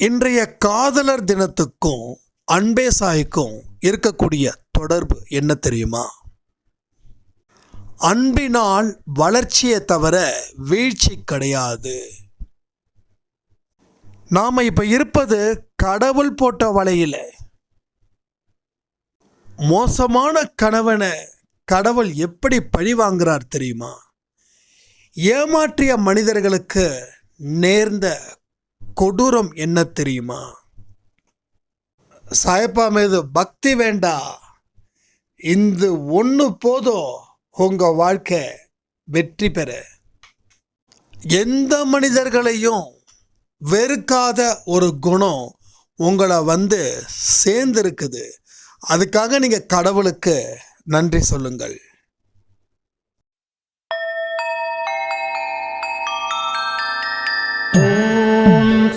இன்றைய காதலர் தினத்துக்கும் அன்பே சாய்க்கும் இருக்கக்கூடிய தொடர்பு என்ன தெரியுமா? அன்பினால் வளர்ச்சியை தவிர வீழ்ச்சி கிடையாது. நாம் இப்போ இருப்பது கடவுள் போட்ட வலையில். மோசமான கணவனை கடவுள் எப்படி பழி வாங்குறார் தெரியுமா? ஏமாற்றிய மனிதர்களுக்கு நேர்ந்த கொடூரம் என்ன தெரியுமா? சாயப்பா மீது பக்தி வேண்டா. இந்த ஒன்று போதும். உங்கள் வாழ்க்கை வெற்றி பெற. எந்த மனிதர்களையும் வெறுக்காத ஒரு குணம் உங்களை வந்து சேர்ந்துருக்குது. அதுக்காக நீங்கள் கடவுளுக்கு நன்றி சொல்லுங்கள்.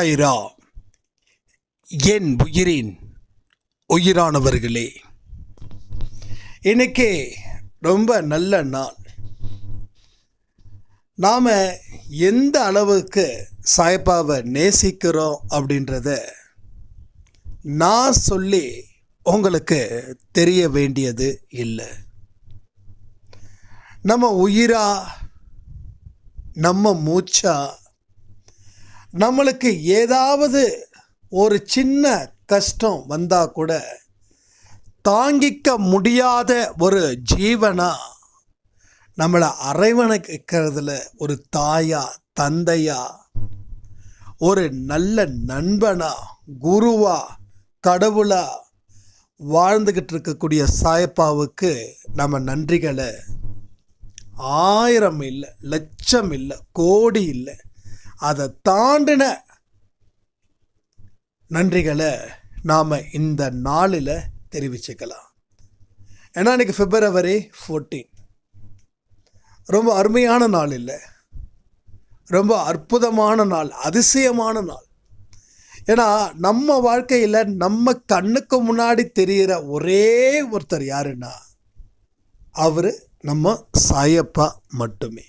சைரா என் உயிரின் உயிரானவர்களே. இன்னைக்கு ரொம்ப நல்ல நாள். நாம் எந்த அளவுக்கு சாய்பாவை நேசிக்கிறோம் அப்படின்றத நான் சொல்லி உங்களுக்கு தெரிய வேண்டியது இல்லை. நம்ம உயிரா நம்ம மூச்சா நம்மளுக்கு ஏதாவது ஒரு சின்ன கஷ்டம் வந்தால் கூட தாங்கிக்க முடியாத ஒரு ஜீவனாக நம்மளை அரவணைக்கிறதுல ஒரு தாயா தந்தையா ஒரு நல்ல நண்பனா குருவா கடவுளா வாழ்ந்துக்கிட்டு இருக்கக்கூடிய சாயப்பாவுக்கு நம்ம நன்றிகளை. ஆயிரம் இல்லை லட்சம் இல்லை கோடி இல்லை. அதை தாண்டின நன்றிகளை நாம் இந்த நாளில் தெரிவிச்சுக்கலாம். ஏன்னா இன்னைக்கு பிப்ரவரி ஃபோர்டீன் ரொம்ப அருமையான நாள் இல்லை. ரொம்ப அற்புதமான நாள் அதிசயமான நாள். ஏன்னா நம்ம வாழ்க்கையில் நம்ம கண்ணுக்கு முன்னாடி தெரிகிற ஒரே ஒருத்தர் யாருன்னா அவர் நம்ம சாயப்பா மட்டுமே.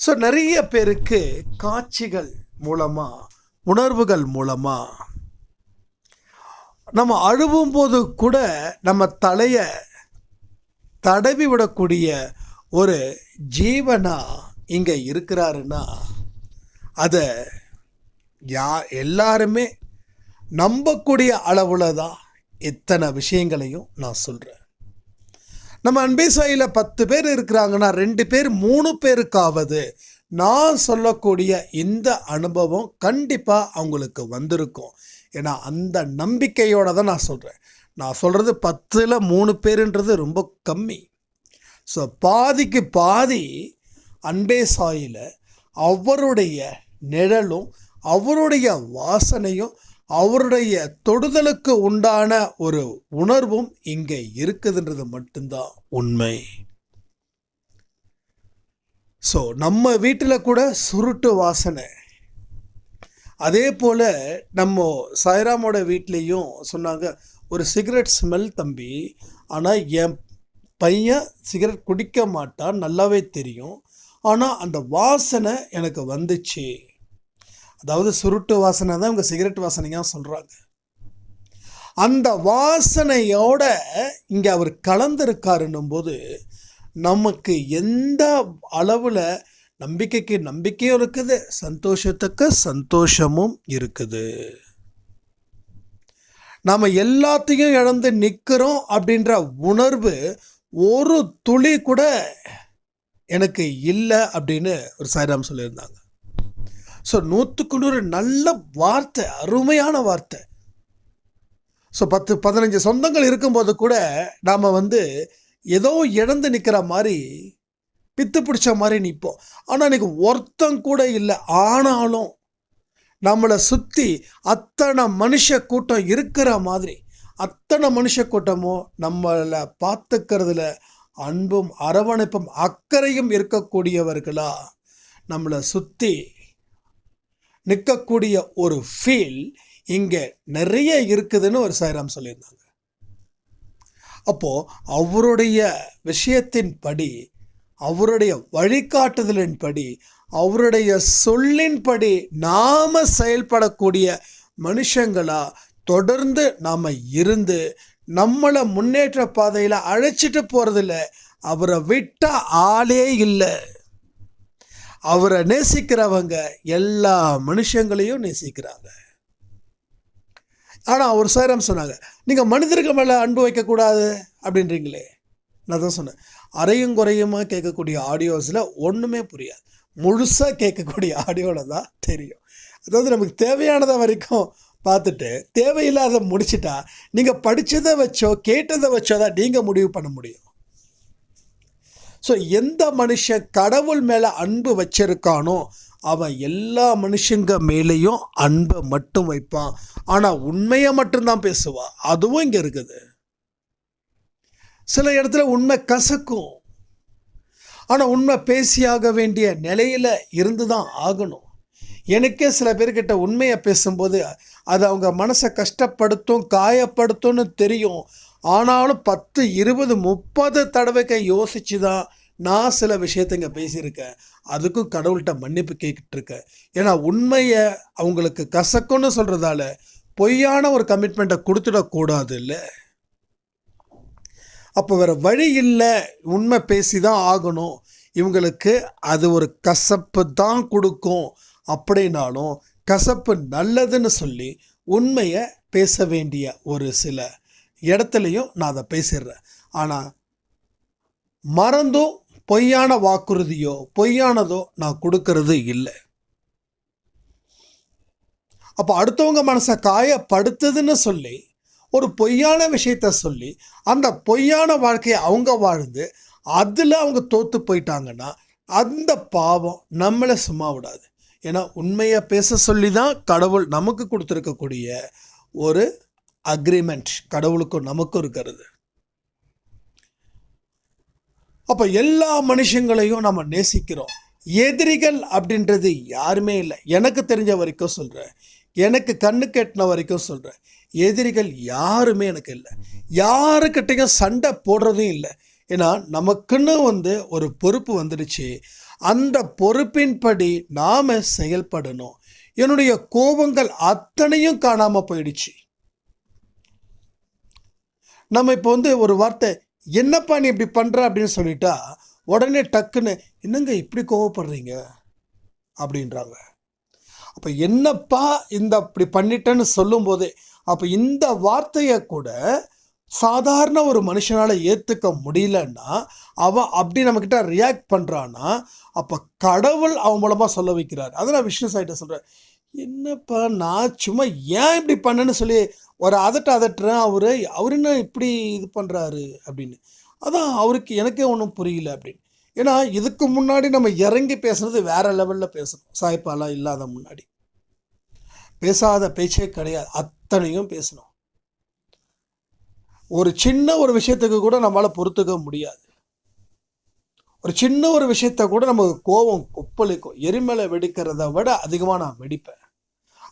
ஸோ நிறைய பேருக்கு காட்சிகள் மூலமாக உணர்வுகள் மூலமாக நம்ம அழுவும் போது கூட நம்ம தலையை தடவி விடக்கூடிய ஒரு ஜீவனா இங்கே இருக்கிறாருன்னா அதை யா எல்லாருமே நம்பக்கூடிய அளவில் தான் இத்தனை விஷயங்களையும் நான் சொல்கிறேன் நம்ம அன்பே சாயில் பத்து பேர் இருக்கிறாங்கன்னா ரெண்டு பேர் மூணு பேருக்காவது நான் சொல்லக்கூடிய இந்த அனுபவம் கண்டிப்பாக அவங்களுக்கு வந்திருக்கும். ஏன்னா அந்த நம்பிக்கையோட தான் நான் சொல்கிறேன் நான் சொல்கிறது பத்தில் மூணு பேருன்றது ரொம்ப கம்மி. ஸோ பாதிக்கு பாதி அன்பே சாயில் அவருடைய நிழலும் அவருடைய வாசனையும் அவருடைய தொடுதலுக்கு உண்டான ஒரு உணர்வும் இங்கே இருக்குதுன்றது மட்டும்தான் உண்மை. ஸோ நம்ம வீட்டில் கூட சுருட்டு வாசனை. அதே போல் நம்ம சாய்ராமோட வீட்லேயும் சொன்னாங்க ஒரு சிகரெட் ஸ்மெல் தம்பி ஆனால் என் பையன் சிகரெட் குடிக்க மாட்டான் நல்லாவே தெரியும். ஆனால் அந்த வாசனை எனக்கு வந்துச்சு. அதாவது சுருட்டு வாசனை தான் இவங்க சிகரெட் வாசனையாக சொல்கிறாங்க அந்த வாசனையோட இங்கே அவர் கலந்துருக்காருன்னும் போது நமக்கு எந்த அளவில் நம்பிக்கைக்கு நம்பிக்கையும் இருக்குது சந்தோஷத்துக்கு சந்தோஷமும் இருக்குது. நாம் எல்லாத்தையும் இழந்து நிற்கிறோம் அப்படின்ற உணர்வு ஒரு துளி கூட எனக்கு இல்லை அப்படின்னு ஒரு சாய்ராம் சொல்லியிருந்தாங்க. ஸோ நூற்றுக்கு நூறு நல்ல வார்த்தை அருமையான வார்த்தை. ஸோ பத்து பதினஞ்சு சொந்தங்கள் இருக்கும்போது கூட நாம் வந்து ஏதோ இழந்து நிற்கிற மாதிரி பித்து பிடிச்ச மாதிரி நிற்போம். ஆனால் எனக்கு ஒருத்தம் கூட இல்லை ஆனாலும் நம்மளை சுற்றி அத்தனை மனுஷ கூட்டம் இருக்கிற மாதிரி அத்தனை மனுஷ கூட்டமும் நம்மளை பார்த்துக்கிறதுல அன்பும் அரவணைப்பும் அக்கறையும் இருக்கக்கூடியவர்களா நம்மளை சுற்றி நிற்கக்கூடிய ஒரு ஃபீல் இங்கே நிறைய இருக்குதுன்னு ஒரு சாய்ராம் சொல்லியிருந்தாங்க. அப்போது அவருடைய விஷயத்தின்படி அவருடைய வழிகாட்டுதலின்படி அவருடைய சொல்லின்படி நாம் செயல்படக்கூடிய மனுஷங்களாக தொடர்ந்து நாம் இருந்து நம்மளை முன்னேற்ற பாதையில் அழைச்சிட்டு போகிறதில்ல அவரை விட்ட ஆளே இல்லை. அவரை நேசிக்கிறவங்க எல்லா மனுஷங்களையும் நேசிக்கிறாங்க. ஆனால் ஒரு சேரம் சொன்னாங்க நீங்கள் மனிதர்கள் மேலே அன்பு வைக்கக்கூடாது அப்படின்றீங்களே. நான் தான் சொன்னேன் அறையும் குறையுமா கேட்கக்கூடிய ஆடியோஸில் ஒன்றுமே புரியாது. முழுசாக கேட்கக்கூடிய ஆடியோவில் தான் தெரியும். அதாவது நமக்கு தேவையானதை வரைக்கும் பார்த்துட்டு தேவையில்லாத முடிச்சிட்டா நீங்கள் படித்ததை வச்சோ கேட்டதை வச்சோ தான் நீங்கள் முடிவு பண்ண முடியும். ஸோ எந்த மனுஷன் கடவுள் மேலே அன்பு வச்சிருக்கானோ அவன் எல்லா மனுஷங்க மேலேயும் அன்பை மட்டும் வைப்பான். ஆனால் உண்மையை மட்டும்தான் பேசுவான் அதுவும் இங்கே இருக்குது. சில இடத்துல உண்மை கசக்கும். ஆனால் உண்மை பேசியாக வேண்டிய நிலையில் இருந்து தான் ஆகணும். எனக்கே சில பேர்கிட்ட உண்மையை பேசும்போது அது அவங்க மனசை கஷ்டப்படுத்தும் காயப்படுத்தும்னு தெரியும். ஆனாலும் பத்து இருபது முப்பது தடவைக்கு யோசித்து தான் நான் சில விஷயத்தைங்க பேசியிருக்கேன். அதுக்கும் கடவுள்கிட்ட மன்னிப்பு கேட்டுட்டு இருக்கேன் ஏன்னா உண்மையை அவங்களுக்கு கசக்கும்னு சொல்கிறதால பொய்யான ஒரு கமிட்மெண்ட்டை கொடுத்துடக்கூடாது இல்லை அப்போ வேறு வழி இல்லை. உண்மை பேசி தான் ஆகணும். இவங்களுக்கு அது ஒரு கசப்பு தான் கொடுக்கும். அப்படின்னாலும் கசப்பு நல்லதுன்னு சொல்லி உண்மையை பேச வேண்டிய ஒரு சில இடத்துலையும் நான் அதை பேசிடுறேன். ஆனால் மறந்தும் பொய்யான வாக்குறுதியோ பொய்யானதோ நான் கொடுக்கறது இல்லை. அப்போ அடுத்தவங்க மனசை காயப்படுத்துதுன்னு சொல்லி ஒரு பொய்யான விஷயத்த சொல்லி அந்த பொய்யான வாழ்க்கையை அவங்க வாழ்ந்து அதில் அவங்க தோற்று போயிட்டாங்கன்னா அந்த பாவம் நம்மளை சும்மா விடாது. ஏன்னா உண்மையை பேச சொல்லி தான் கடவுள் நமக்கு கொடுத்துருக்கக்கூடிய ஒரு அக்ரிமெண்ட் கடவுளுக்கும் நமக்கும் இருக்கிறது. அப்போ எல்லா மனுஷங்களையும் நம்ம நேசிக்கிறோம். எதிரிகள் அப்படின்றது யாருமே இல்லை. எனக்கு தெரிஞ்ச வரைக்கும் சொல்கிறேன் எனக்கு கண்ணு கெட்டின வரைக்கும் சொல்கிறேன் எதிரிகள் யாருமே எனக்கு இல்லை. யாருக்கிட்டையும் சண்டை போடுறதும் இல்லை. ஏன்னா நமக்குன்னு வந்து ஒரு பொறுப்பு வந்துடுச்சு. அந்த பொறுப்பின்படி நாம் செயல்படணும். என்னுடைய கோபங்கள் அத்தனையும் காணாமல் போயிடுச்சு. நம்ம இப்போ வந்து ஒரு வார்த்தை என்னப்பா நீ இப்படி பண்ணுற அப்படின்னு சொல்லிட்டா உடனே டக்குன்னு என்னங்க இப்படி கோவப்படுறீங்க? அப்படின்றாங்க. அப்போ என்னப்பா இந்த இப்படி பண்ணிட்டேன்னு சொல்லும்போதே அப்போ இந்த வார்த்தையை கூட சாதாரண ஒரு மனுஷனால் ஏற்றுக்க முடியலன்னா அவன் அப்படி நம்மக்கிட்ட ரியாக்ட் பண்ணுறான்னா அப்போ கடவுள் அவன் மூலமாக சொல்ல வைக்கிறார். அதை நான் விஷ்ணு சாயிட்ட சொல்கிறேன் என்னப்பா நான் சும்மா ஏன் இப்படி பண்ணேன்னு சொல்லி ஒரு அதட்ட அதட்டுறேன் அவர் அவர் என்ன இப்படி இது பண்ணுறாரு அப்படின்னு. அதான் அவருக்கு எனக்கே ஒன்றும் புரியல அப்படின்னு. ஏன்னா இதுக்கு முன்னாடி நம்ம இறங்கி பேசுனது வேற லெவலில் பேசணும். சாய்ப்பாலாம் இல்லாத முன்னாடி. பேசாத பேச்சே கிடையாது. அத்தனையும் பேசணும். ஒரு சின்ன ஒரு விஷயத்துக்கு கூட நம்மளால் பொறுத்துக்க முடியாது. ஒரு சின்ன ஒரு விஷயத்த கூட நமக்கு கோபம் கொப்பளிக்கும் எரிமலை வெடிக்கிறத விட அதிகமாக நான் வெடிப்பேன்.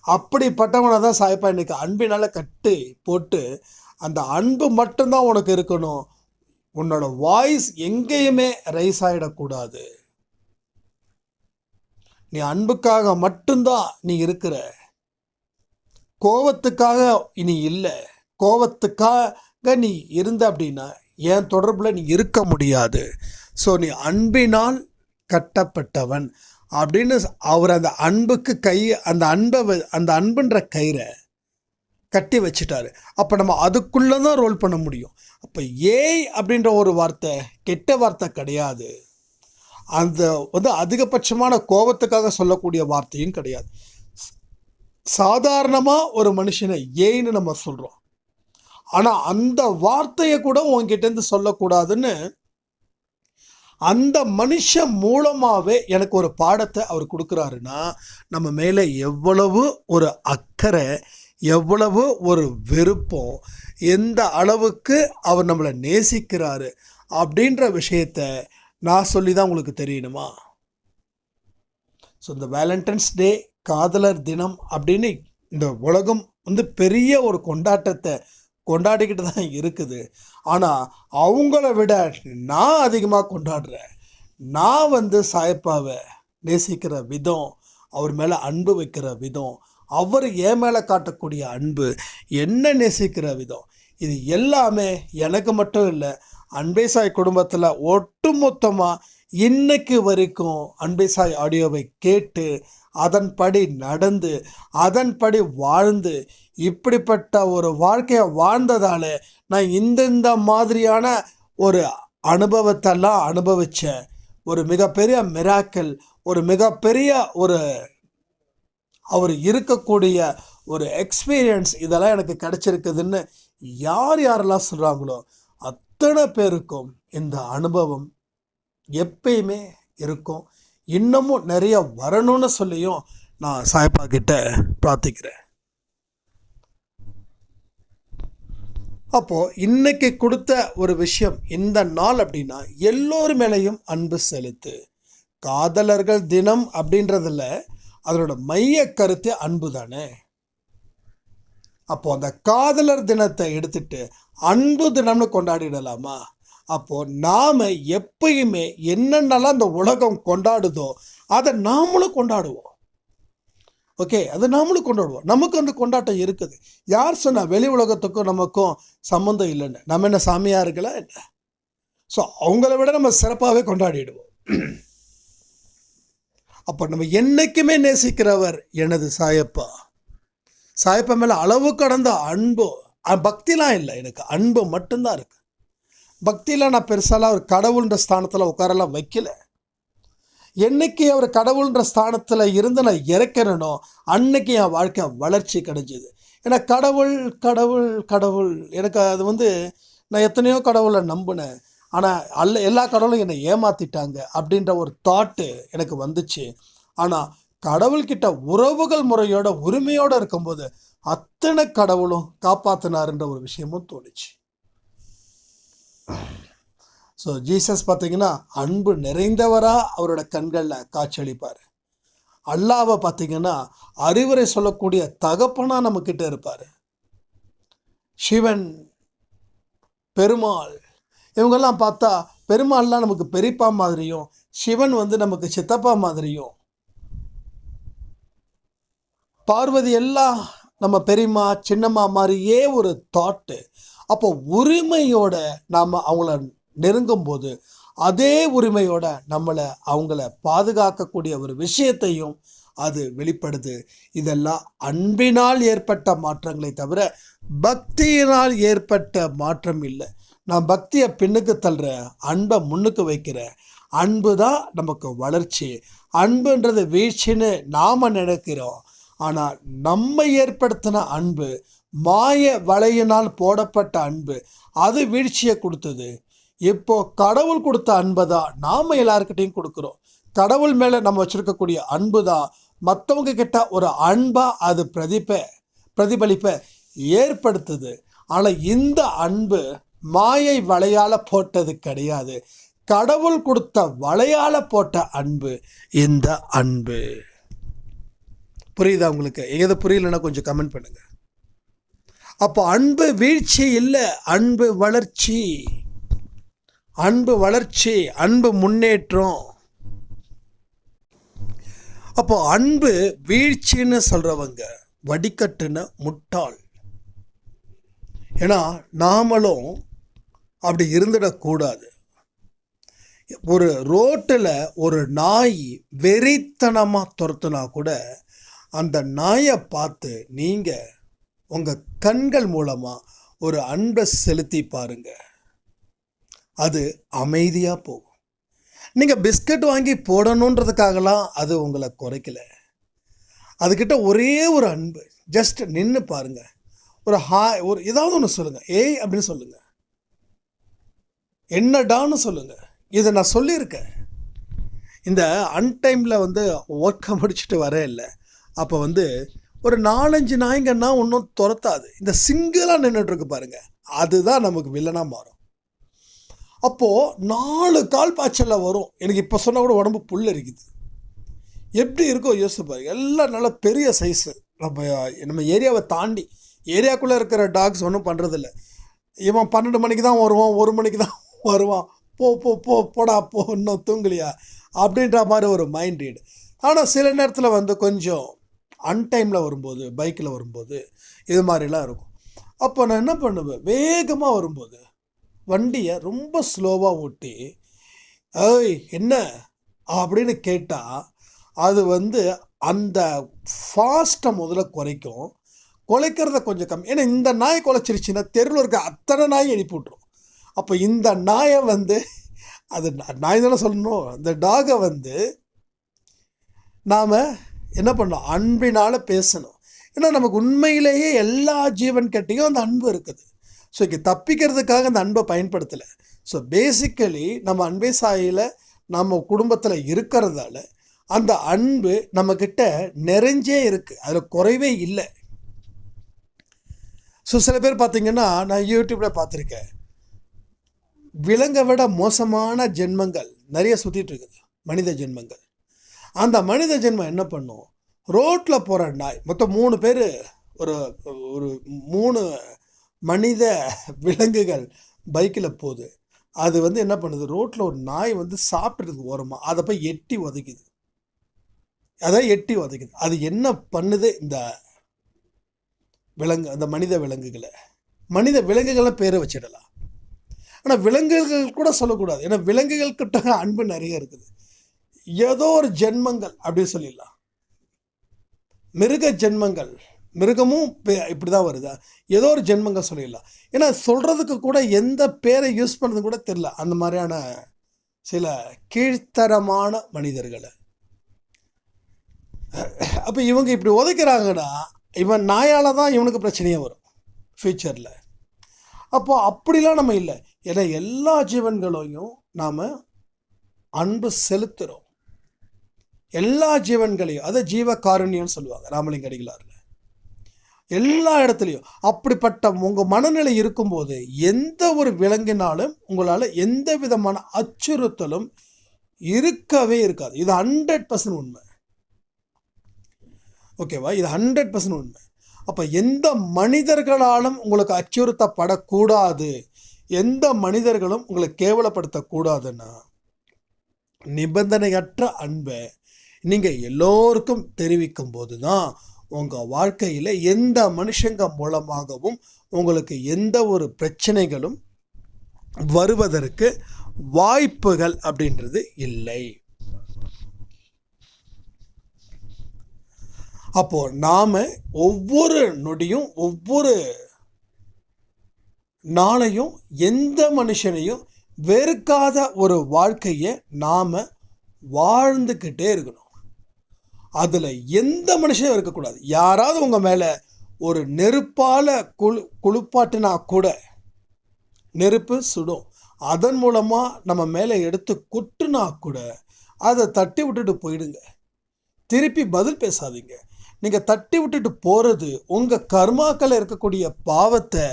அப்படிப்பட்டவனை தான் சாய்ப்பா. இன்னைக்கு அன்பினால் கட்டி போட்டு அந்த அன்பு மட்டும்தான் உனக்கு இருக்கணும். உன்னோட வாய்ஸ் எங்கேயுமே ரைஸ் ஆகிடக்கூடாது நீ அன்புக்காக மட்டும்தான் நீ இருக்கிற. கோவத்துக்காக இனி இல்லை. கோவத்துக்காக நீ இருந்த அப்படின்னா என் தொடர்பில் நீ இருக்க முடியாது. ஸோ நீ அன்பினால் கட்டப்பட்டவன். அப்படின்னு அவர் அந்த அன்புக்கு கை அந்த அன்பை அந்த அன்புன்ற கயிறை கட்டி வச்சுட்டாரு. அப்போ நம்ம அதுக்குள்ளே தான் ரோல் பண்ண முடியும். அப்போ ஏய் அப்படின்ற ஒரு வார்த்தை கெட்ட வார்த்தை கிடையாது. அந்த வந்து அதிகபட்சமான கோபத்துக்காக சொல்லக்கூடிய வார்த்தையும் கிடையாது. சாதாரணமாக ஒரு மனுஷனை ஏய்ன்னு நம்ம சொல்கிறோம் ஆனால் அந்த வார்த்தையை கூட உங்ககிட்டேருந்து சொல்லக்கூடாதுன்னு அந்த மனுஷன் மூலமாகவே எனக்கு ஒரு பாடத்தை அவர் கொடுக்குறாருன்னா நம்ம மேலே எவ்வளவு ஒரு அக்கறை எவ்வளவு ஒரு விருப்பம் எந்த அளவுக்கு அவர் நம்மளை நேசிக்கிறாரு அப்படின்ற விஷயத்த நான் சொல்லி தான் உங்களுக்கு தெரியணுமா? ஸோ இந்த வேலண்டைன்ஸ் டே காதலர் தினம் அப்படின்னு இந்த உலகம் வந்து பெரிய ஒரு கொண்டாட்டத்தை கொண்டாடிக்கிட்டு தான் இருக்குது. ஆனால் அவங்கள விட நான் அதிகமாக கொண்டாடுறேன். நான் வந்து சாயப்பாவை நேசிக்கிற விதம் அவர் மேலே அன்பு வைக்கிற விதம் அவர் என் மேலே காட்டக்கூடிய அன்பு என்ன நேசிக்கிற விதம் இது எல்லாமே எனக்கு மட்டும் இல்லை அன்பேசாய் குடும்பத்தில் ஒட்டுமொத்தமாக இன்னைக்கு வரைக்கும் அன்பேசாய் ஆடியோவை கேட்டு அதன்படி நடந்து அதன்படி வாழ்ந்து இப்படிப்பட்ட ஒரு வாழ்க்கையை வாழ்ந்ததால் நான் இந்தந்த மாதிரியான ஒரு அனுபவத்தெல்லாம் அனுபவித்தேன் ஒரு மிகப்பெரிய மிராக்கல் ஒரு மிகப்பெரிய ஒரு அவர் இருக்கக்கூடிய ஒரு எக்ஸ்பீரியன்ஸ் இதெல்லாம் எனக்கு கிடச்சிருக்குதுன்னு யார் யாரெல்லாம் சொல்கிறாங்களோ அத்தனை பேருக்கும் இந்த அனுபவம் எப்பயுமே இருக்கும். இன்னமும் நிறைய வரணும்னு சொல்லியும் நான் சாய்ப்பா கிட்ட பிரார்த்திக்கிறேன். அப்போது இன்னைக்கு கொடுத்த ஒரு விஷயம் இந்த நாள் அப்படின்னா எல்லோர் மேலேயும் அன்பு செலுத்து. காதலர்கள் தினம் அப்படின்றதுல அதனோட மைய கருத்து அன்பு தானே. அப்போது அந்த காதலர் தினத்தை எடுத்துட்டு அன்பு தினம்னு கொண்டாடிடலாமா? அப்போது நாம் எப்பயுமே என்னென்னலாம் அந்த உலகம் கொண்டாடுதோ அதை நாமளும் கொண்டாடுவோம். ஓகே அது நாமளும் கொண்டாடுவோம் நமக்கு அந்த கொண்டாட்டம் இருக்குது. யார் சொன்னால் வெளி உலகத்துக்கும் நமக்கும் சம்மந்தம் இல்லைன்னு. நம்ம என்ன சாமியார்களா என்ன? ஸோ அவங்கள விட நம்ம சிறப்பாகவே கொண்டாடிடுவோம். அப்போ நம்ம என்னைக்குமே நேசிக்கிறவர் எனது சாயப்பா. சாயப்பா மேலே அளவு கடந்த அன்பு பக்திலாம் இல்லை எனக்கு. அன்பு மட்டும்தான் இருக்குது பக்தியில் நான் பெருசாலாம் ஒரு கடவுள்ன்ற ஸ்தானத்தில் உட்காரலாம் வைக்கல. என்னைக்கு அவர் கடவுள்ன்ற ஸ்தானத்தில் இருந்து நான் இறக்கிறனோ அன்னைக்கு என் வாழ்க்கை வளர்ச்சி கிடைச்சிது ஏன்னா கடவுள் கடவுள் கடவுள். எனக்கு அது வந்து நான் எத்தனையோ கடவுளை நம்பினேன். ஆனால் அல்ல எல்லா கடவுளும் என்னை ஏமாத்திட்டாங்க அப்படின்ற ஒரு தாட்டு எனக்கு வந்துச்சு. ஆனால் கடவுள்கிட்ட உறவுகள் முறையோட உரிமையோடு இருக்கும்போது அத்தனை கடவுளும் காப்பாற்றினாருன்ற ஒரு விஷயமும் தோணுச்சு. ஸோ ஜீசஸ் பார்த்தீங்கன்னா அன்பு நிறைந்தவராக அவரோட கண்களில் காட்சியளிப்பார். அல்லாவை பார்த்தீங்கன்னா அறிவுரை சொல்லக்கூடிய தகப்பனாக நம்மக்கிட்ட இருப்பார். சிவன் பெருமாள் இவங்கெல்லாம் பார்த்தா பெருமாள்லாம் நமக்கு பெரியப்பா மாதிரியும் சிவன் வந்து நமக்கு சித்தப்பா மாதிரியும். பார்வதி எல்லாம் நம்ம பெரியம்மா சின்னம்மா மாதிரியே ஒரு தாட்டு அப்போ உரிமையோட நாம் அவங்கள நெருங்கும்போது அதே உரிமையோட நம்மளை அவங்கள பாதுகாக்கக்கூடிய ஒரு விஷயத்தையும் அது வெளிப்படுது. இதெல்லாம் அன்பினால் ஏற்பட்ட மாற்றங்களை தவிர பக்தியினால் ஏற்பட்ட மாற்றம் இல்லை. நான் பக்தியை பின்னுக்கு தள்ளுறேன் அன்பை முன்னுக்கு வைக்கிறேன் அன்பு தான் நமக்கு வளர்ச்சி. அன்புன்றது வீழ்ச்சின்னு நாம் நினைக்கிறோம். ஆனால் நம்ம ஏற்படுத்தின அன்பு மாய வலையினால் போடப்பட்ட அன்பு அது வீழ்ச்சியை கொடுத்தது. இப்போ கடவுள் கொடுத்த அன்பை தான் நாம் எல்லாருக்கிட்டையும் கொடுக்குறோம். கடவுள் மேலே நம்ம வச்சுருக்கக்கூடிய அன்பு தான் மற்றவங்க கிட்ட ஒரு அன்பாக அது பிரதிப்ப பிரதிபலிப்பை ஏற்படுத்துது. ஆனால் இந்த அன்பு மாயை வலையால் போட்டது கிடையாது. கடவுள் கொடுத்த வலையால் போட்ட அன்பு இந்த அன்பு. புரியுதா உங்களுக்கு? எது புரியலன்னா கொஞ்சம் கமெண்ட் பண்ணுங்கள் அப்போ அன்பு வீழ்ச்சி இல்லை அன்பு வளர்ச்சி. அன்பு வளர்ச்சி அன்பு முன்னேற்றம். அப்போ அன்பு வீழ்ச்சின்னு சொல்கிறவங்க வடிகட்டுன முட்டாள். ஏன்னா நாமளும் அப்படி இருந்துடக்கூடாது. ஒரு ரோட்டில் ஒரு நாய் வெறித்தனமாக துரத்துனா கூட அந்த நாயை பார்த்து நீங்கள் உங்கள் கண்கள் மூலமாக ஒரு அன்பை செலுத்தி பாருங்கள் அது அமைதியாக போகும். நீங்கள் பிஸ்கட் வாங்கி போடணுன்றதுக்காகலாம் அது உங்களை குறைக்கல. அதுக்கிட்ட ஒரே ஒரு அன்பு ஜஸ்ட் நின்று பாருங்கள் ஒரு ஹாய் ஒரு ஏதாவது ஒன்று சொல்லுங்கள் ஏய் அப்படின்னு சொல்லுங்கள் என்னடான்னு சொல்லுங்கள் இதை நான் சொல்லியிருக்கேன். இந்த அன்டைமில் வந்து ஒர்க்கை முடிச்சுட்டு வர இல்லை. அப்போ வந்து ஒரு நாலஞ்சு நாய்ங்கன்னா ஒன்றும் துரத்தாது. இந்த சிங்கிளாக நின்றுட்டுருக்கு பாருங்கள் அதுதான் நமக்கு வில்லனாக மாறும். அப்போது நாலு கால் பாய்ச்சலில் வரும். எனக்கு இப்போ சொன்னால் கூட உடம்பு புல் இருக்குது எப்படி இருக்கோ யோசிச்சு பாருங்க. எல்லாம் நல்ல பெரிய சைஸு நம்ம நம்ம ஏரியாவை தாண்டி. ஏரியாக்குள்ளே இருக்கிற டாக்ஸ் ஒன்றும் பண்ணுறதில்ல இவன் பன்னெண்டு மணிக்கு தான் வருவான் ஒரு மணிக்கு தான் வருவான். போ போ போ போடா போ இன்னும் தூங்கலையா? அப்படின்ற மாதிரி ஒரு மைண்ட் ரீடு ஆனால் சில நேரத்தில் வந்து கொஞ்சம் அன்டைமில் வரும்போது பைக்கில் வரும்போது இது மாதிரிலாம் இருக்கும். அப்போ நான் என்ன பண்ணுவேன்? வேகமாக வரும்போது வண்டியை ரொம்ப ஸ்லோவாக ஓட்டி ஏய் என்ன? அப்படின்னு கேட்டால் அது வந்து அந்த ஃபாஸ்ட்டை முதல்ல குறைக்கும். குலைக்கிறத கொஞ்சம் கம்மி. ஏன்னா இந்த நாய் குலைச்சிருச்சுன்னா தெருவில் இருக்க அத்தனை நாய் எழுப்பி விட்ரும் அப்போ இந்த நாயை வந்து அது நாய் தானே சொல்லணும். இந்த டாகை வந்து நாம் என்ன பண்ணணும்? அன்பினால் பேசணும். ஏன்னா நமக்கு உண்மையிலேயே எல்லா ஜீவன் கிட்டேயும் அந்த அன்பு இருக்குது. ஸோ இங்கே தப்பிக்கிறதுக்காக அந்த அன்பை பயன்படுத்தலை. ஸோ பேசிக்கலி நம்ம அன்பே சாயில் நம்ம குடும்பத்தில் இருக்கிறதால அந்த அன்பு நம்மக்கிட்ட நிறைஞ்சே இருக்குது அதில் குறைவே இல்லை. ஸோ சில பேர் பார்த்தீங்கன்னா நான் யூடியூப்பில் பார்த்துருக்கேன் விலங்கை விட மோசமான ஜென்மங்கள் நிறைய சுற்றிட்டு இருக்குது. மனித ஜென்மங்கள். அந்த மனித ஜென்மம் என்ன பண்ணும்? ரோட்டில் போகிற நாய் மொத்தம் மூணு பேர் ஒரு ஒரு மூணு மனித விலங்குகள் பைக்கில் போகுது. அது வந்து என்ன பண்ணுது? ரோட்டில் ஒரு நாய் வந்து சாப்பிட்றதுக்கு ஓரமாக அதை போய் எட்டி உதைக்குது அதை எட்டி உதைக்குது அது என்ன பண்ணுது? இந்த விலங்கு அந்த மனித விலங்குகளை. மனித விலங்குகளை பேரை வச்சிடலாம். ஆனால் விலங்குகள் கூட சொல்லக்கூடாது. ஏன்னா விலங்குகள் கிட்ட அன்பு நிறைய இருக்குது. ஏதோ ஒரு ஜென்மங்கள் அப்படின்னு சொல்லிடலாம். மிருக ஜென்மங்கள் மிருகமும் இப்படி தான் வருதா. ஏதோ ஒரு ஜென்மங்கள் சொல்லிடலாம். ஏன்னா சொல்கிறதுக்கு கூட எந்த பேரை யூஸ் பண்ணது கூட தெரில அந்த மாதிரியான சில கீழ்த்தரமான மனிதர்களை. அப்போ இவங்க இப்படி உதைக்கிறாங்கன்னா இவன் நாயால் தான் இவனுக்கு பிரச்சனையே வரும். ஃப்யூச்சரில் அப்போ அப்படிலாம் நம்ம இல்லை. ஏன்னா எல்லா ஜீவன்களையும் நாம் அன்பு செலுத்துகிறோம் எல்லா ஜீவன்களையும் அதை ஜீவ காருண்யம்னு சொல்லுவாங்க. ராமலிங்க அடிகளாரில் எல்லா இடத்துலையும். அப்படிப்பட்ட உங்கள் மனநிலை இருக்கும்போது எந்த ஒரு விலங்கினாலும் உங்களால் எந்த விதமான அச்சுறுத்தலும் இருக்கவே இருக்காது. இது ஹண்ட்ரட் பர்சன்ட் உண்மை. ஓகேவா இது ஹண்ட்ரட் பர்சன்ட் உண்மை. அப்போ எந்த மனிதர்களாலும் உங்களுக்கு அச்சுறுத்தப்படக்கூடாது. எந்த மனிதர்களும் உங்களை கேவலப்படுத்தக்கூடாதுன்னா நிபந்தனையற்ற அன்பை நீங்கள் எல்லோருக்கும் தெரிவிக்கும் போது தான் உங்கள் வாழ்க்கையில் எந்த மனுஷங்க மூலமாகவும் உங்களுக்கு எந்த ஒரு பிரச்சனைகளும் வருவதற்கு வாய்ப்புகள் அப்படின்றது இல்லை. அப்போ நாம ஒவ்வொரு நொடியும் ஒவ்வொரு நாளையும் எந்த மனுஷனையும் வெறுக்காத ஒரு வாழ்க்கையை நாம் வாழ்ந்துக்கிட்டே இருக்கணும். அதில் எந்த மனுஷனும் இருக்கக்கூடாது. யாராவது உங்கள் மேலே ஒரு நெருப்பால் குளு குளிப்பாட்டினா கூட நெருப்பு சுடும். அதன் மூலமாக நம்ம மேலே எடுத்து கொட்டுனா கூட அதை தட்டி விட்டுட்டு போயிடுங்க. திருப்பி பதில் பேசாதீங்க. நீங்கள் தட்டி விட்டுட்டு போகிறது உங்கள் கர்மாக்களில் இருக்கக்கூடிய பாவத்தை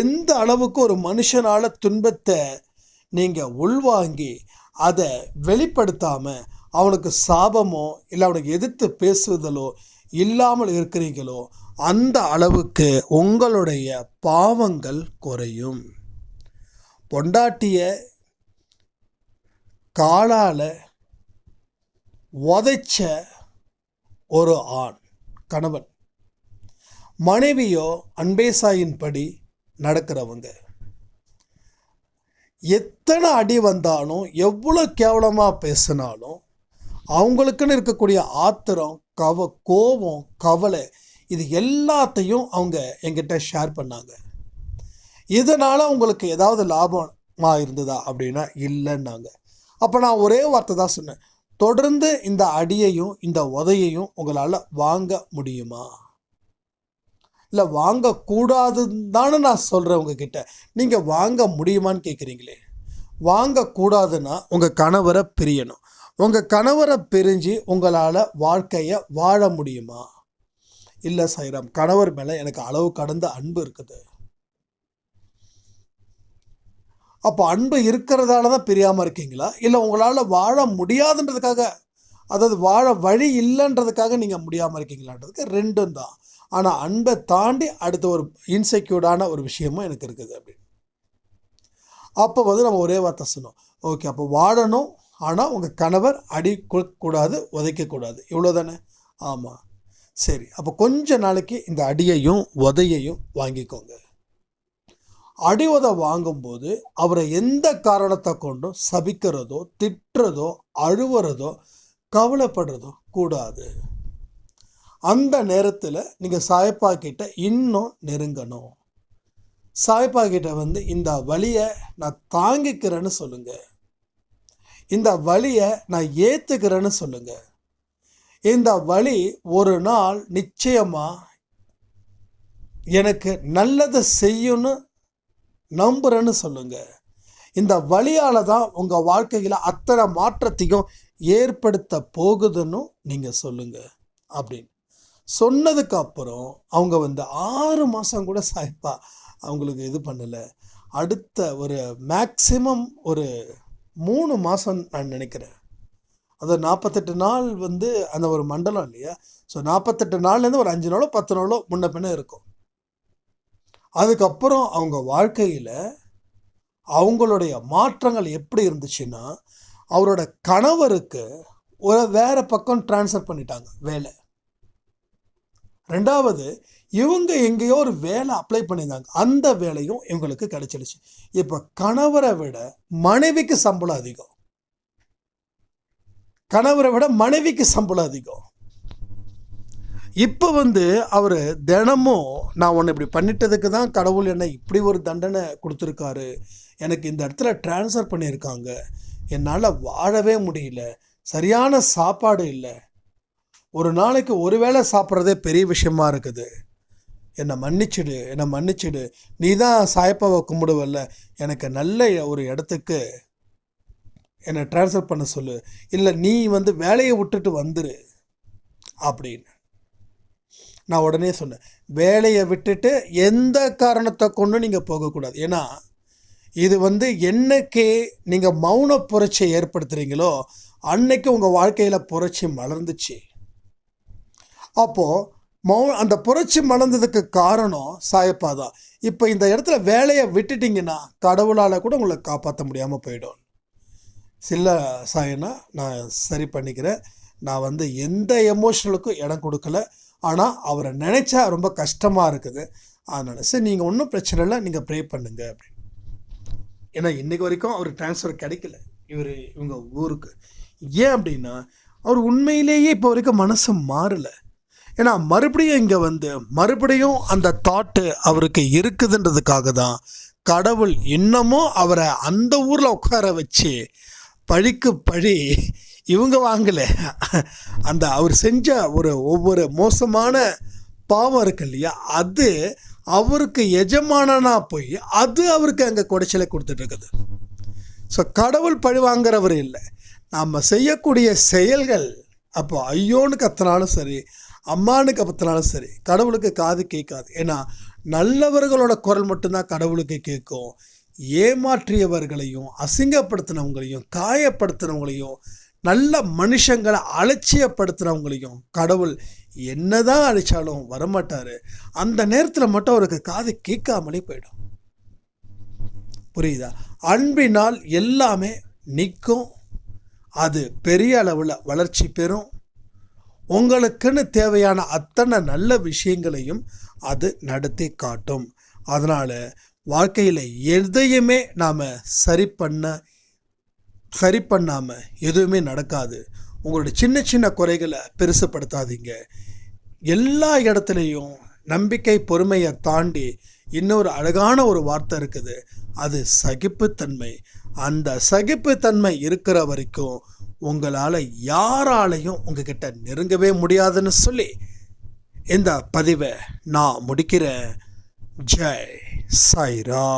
எந்த அளவுக்கு ஒரு மனுஷனால் துன்பத்தை நீங்கள் உள்வாங்கி அதை வெளிப்படுத்தாமல் அவனுக்கு சாபமோ இல்லை அவனுக்கு எதிர்த்து பேசுவதலோ இல்லாமல் இருக்கிறீங்களோ அந்த அளவுக்கு உங்களுடைய பாவங்கள் குறையும். பொண்டாட்டிய காலால் உதைச்ச ஒரு ஆண் கணவன். மனைவியோ அன்பேசாயின்படி நடக்கிறவங்க. எத்தனை அடி வந்தாலும் எவ்வளோ கேவலமாக பேசினாலும் அவங்களுக்குன்னு இருக்கக்கூடிய ஆத்திரம் கவ கோபம் கவலை இது எல்லாத்தையும் அவங்க என்கிட்ட ஷேர் பண்ணாங்க. இதனால் உங்களுக்கு ஏதாவது லாபமாக இருந்ததா அப்படின்னா இல்லைன்னாங்க. அப்போ நான் ஒரே வார்த்தை தான் சொன்னேன். தொடர்ந்து இந்த அடியையும் இந்த உதையையும் உங்களால் வாங்க முடியுமா? இல்லை வாங்கக்கூடாதுன்னு தானே நான் சொல்கிறேன் உங்ககிட்ட. நீங்கள் வாங்க முடியுமான்னு கேட்குறீங்களே வாங்கக்கூடாதுன்னா உங்கள் கணவரை பிரியணும். உங்கள் கணவரை பிரிஞ்சு உங்களால் வாழ்க்கையை வாழ முடியுமா? இல்லை சைராம் கணவர் மேலே எனக்கு அளவு கடந்த அன்பு இருக்குது. அப்போ அன்பு இருக்கிறதால தான் பிரியாமல் இருக்கீங்களா? இல்லை உங்களால் வாழ முடியாதுன்றதுக்காக அதாவது வாழ வழி இல்லைன்றதுக்காக நீங்கள் முடியாமல் இருக்கீங்களான்றதுக்கு ரெண்டும் தான். ஆனால் அன்பை தாண்டி அடுத்த ஒரு இன்செக்யூர்டான ஒரு விஷயமும் எனக்கு இருக்குது அப்படின்னு. அப்போ வந்து நம்ம ஒரே வார்த்தை சொன்னோம். ஓகே அப்போ வாழணும் ஆனால் உங்கள் கணவர் அடி கூடாது உதைக்கக்கூடாது இவ்வளோ தானே ஆமாம் சரி அப்போ கொஞ்ச நாளைக்கு இந்த அடியையும் உதையையும் வாங்கிக்கோங்க. அடி உதை வாங்கும்போது அவரை எந்த காரணத்தை கொண்டும் சபிக்கிறதோ திட்டுறதோ அழுவுறதோ கவலைப்படுறதோ கூடாது. அந்த நேரத்தில் நீங்கள் சாயப்பா கிட்ட இன்னும் நெருங்கணும். சாயப்பா கிட்ட வந்து இந்த வழியை நான் தாங்கிக்கிறேன்னு சொல்லுங்கள் இந்த வழியை நான் ஏற்றுக்கிறேன்னு சொல்லுங்க. இந்த வழி ஒரு நாள் நிச்சயமாக எனக்கு நல்லதை செய்யும்னு நம்புறேன்னு சொல்லுங்க. இந்த வழியால் தான் உங்கள் வாழ்க்கையில் அத்தனை மாற்றத்தையும் ஏற்படுத்த போகுதுன்னு நீங்கள் சொல்லுங்க. அப்படின்னு. சொன்னதுக்கு அப்புறம் அவங்க வந்து ஆறு மாதம் கூட சாய்ப்பா. அவங்களுக்கு இது பண்ணலை. அடுத்த ஒரு மேக்சிமம் ஒரு மூணு மாதம் நான் நினைக்கிறேன். அது நாற்பத்தெட்டு நாள் வந்து அந்த ஒரு மண்டலம் இல்லையா? ஸோ நாற்பத்தெட்டு நாள்லேருந்து ஒரு அஞ்சு நாளோ பத்து நாளோ முன்ன பின்ன இருக்கும். அதுக்கப்புறம் அவங்க வாழ்க்கையில் அவங்களுடைய மாற்றங்கள் எப்படி இருந்துச்சுன்னா அவரோட கணவருக்கு ஒரு வேறு பக்கம் ட்ரான்ஸ்ஃபர் பண்ணிட்டாங்க வேலை. ரெண்டாவது இவங்க எங்கேயோ ஒரு வேலை அப்ளை பண்ணியிருந்தாங்க. அந்த வேலையும் இவங்களுக்கு கிடைச்சிடுச்சு. இப்போ கணவரை விட மனைவிக்கு சம்பளம் அதிகம். கணவரை விட மனைவிக்கு சம்பளம் அதிகம். இப்போ வந்து அவர் தினமும் நான் உன்னை இப்படி பண்ணிட்டதுக்கு தான் கடவுள் என்னை இப்படி ஒரு தண்டனை கொடுத்துருக்காரு. எனக்கு இந்த இடத்துல ட்ரான்ஸ்ஃபர் பண்ணியிருக்காங்க. என்னால் வாழவே முடியல. சரியான சாப்பாடு இல்லை. ஒரு நாளைக்கு ஒரு வேளை சாப்பிட்றதே பெரிய விஷயமா இருக்குது. என்னை மன்னிச்சிடு என்னை மன்னிச்சிடு. நீ தான் சாயப்பாவை கும்பிடுவல்ல. எனக்கு நல்ல ஒரு இடத்துக்கு என்னை ட்ரான்ஸ்ஃபர் பண்ண சொல்லு. இல்லை நீ வந்து வேலையை விட்டுட்டு வந்துரு அப்படின்னு. நான் உடனே சொன்னேன் வேலையை விட்டுட்டு எந்த காரணத்தை கொண்டும் நீங்கள் போகக்கூடாது. ஏன்னா இது வந்து என்னைக்கு நீங்கள் மௌன புரட்சியை ஏற்படுத்துகிறீங்களோ அன்னைக்கு உங்கள் வாழ்க்கையில் புரட்சி மலர்ந்துச்சு. அப்போது மௌ அந்த புரட்சி மணந்ததுக்கு காரணம் சாயப்பா தான். இப்போ இந்த இடத்துல வேலையை விட்டுட்டிங்கன்னா கடவுளால் கூட உங்களை காப்பாற்ற முடியாமல் போயிடும். சில சாயனா நான் சரி பண்ணிக்கிறேன். நான் வந்து எந்த எமோஷனலுக்கும் இடம் கொடுக்கல. ஆனால் அவரை நினச்சா ரொம்ப கஷ்டமாக இருக்குது. அதனால் சரி நீங்கள் ஒன்றும் பிரச்சனை இல்லை நீங்கள் ப்ரே பண்ணுங்க அப்படின்னு. ஏன்னா இன்றைக்கு வரைக்கும் அவர் ட்ரான்ஸ்ஃபர் கிடைக்கல. இவர் இவங்க ஊருக்கு. ஏன் அப்படின்னா அவர் உண்மையிலேயே இப்போ வரைக்கும் மனசு மாறலை. ஏன்னா மறுபடியும் இங்கே வந்து மறுபடியும் அந்த தாட்டு அவருக்கு இருக்குதுன்றதுக்காக தான் கடவுள் இன்னமும் அவரை அந்த ஊரில் உட்கார வச்சு பழிக்கு பழி இவங்க வாங்கலை. அந்த அவர் செஞ்ச ஒரு ஒவ்வொரு மோசமான பாவம் இருக்கு இல்லையா? அது அவருக்கு எஜமானனா போய் அது அவருக்கு அங்கே குடைச்சலை கொடுத்துட்டு இருக்குது. ஸோ கடவுள் பழி வாங்குறவர் இல்லை. நாம் செய்யக்கூடிய செயல்கள் அப்போ ஐயோன்னு கத்தினாலும் சரி அம்மானு கத்தினாலும் சரி கடவுளுக்கு காது கேட்காது. ஏன்னா நல்லவர்களோட குரல் மட்டும்தான் கடவுளுக்கு கேட்கும். ஏமாற்றியவர்களையும் அசிங்கப்படுத்தினவங்களையும் காயப்படுத்தினவங்களையும் நல்ல மனுஷங்களை அலட்சியப்படுத்துகிறவங்களையும் கடவுள் என்னதான் அழிச்சாலும் வரமாட்டார். அந்த நேரத்தில் மட்டும் அவருக்கு காது கேட்காமலே போயிடும். புரியுதா? அன்பினால் எல்லாமே நிற்கும். அது பெரிய அளவில் வளர்ச்சி பெறும். உங்களுக்குன்னு தேவையான அத்தனை நல்ல விஷயங்களையும் அது நடத்தி காட்டும். அதனால் வாழ்க்கையில் எதையுமே நாம் சரி பண்ண சரி பண்ணாமல் எதுவுமே நடக்காது. உங்களுடைய சின்ன சின்ன குறைகளை பெருசுப்படுத்தாதீங்க. எல்லா இடத்துலையும் நம்பிக்கை பொறுமையை தாண்டி இன்னொரு அழகான ஒரு வார்த்தை இருக்குது. அது சகிப்புத்தன்மை. அந்த சகிப்புத்தன்மை இருக்கிற வரைக்கும் உங்களால் யாராலையும் உங்ககிட்ட நெருங்கவே முடியாதுன்னு சொல்லி இந்த பதிவை நான் முடிக்கிறேன். ஜெய் சாய்ரா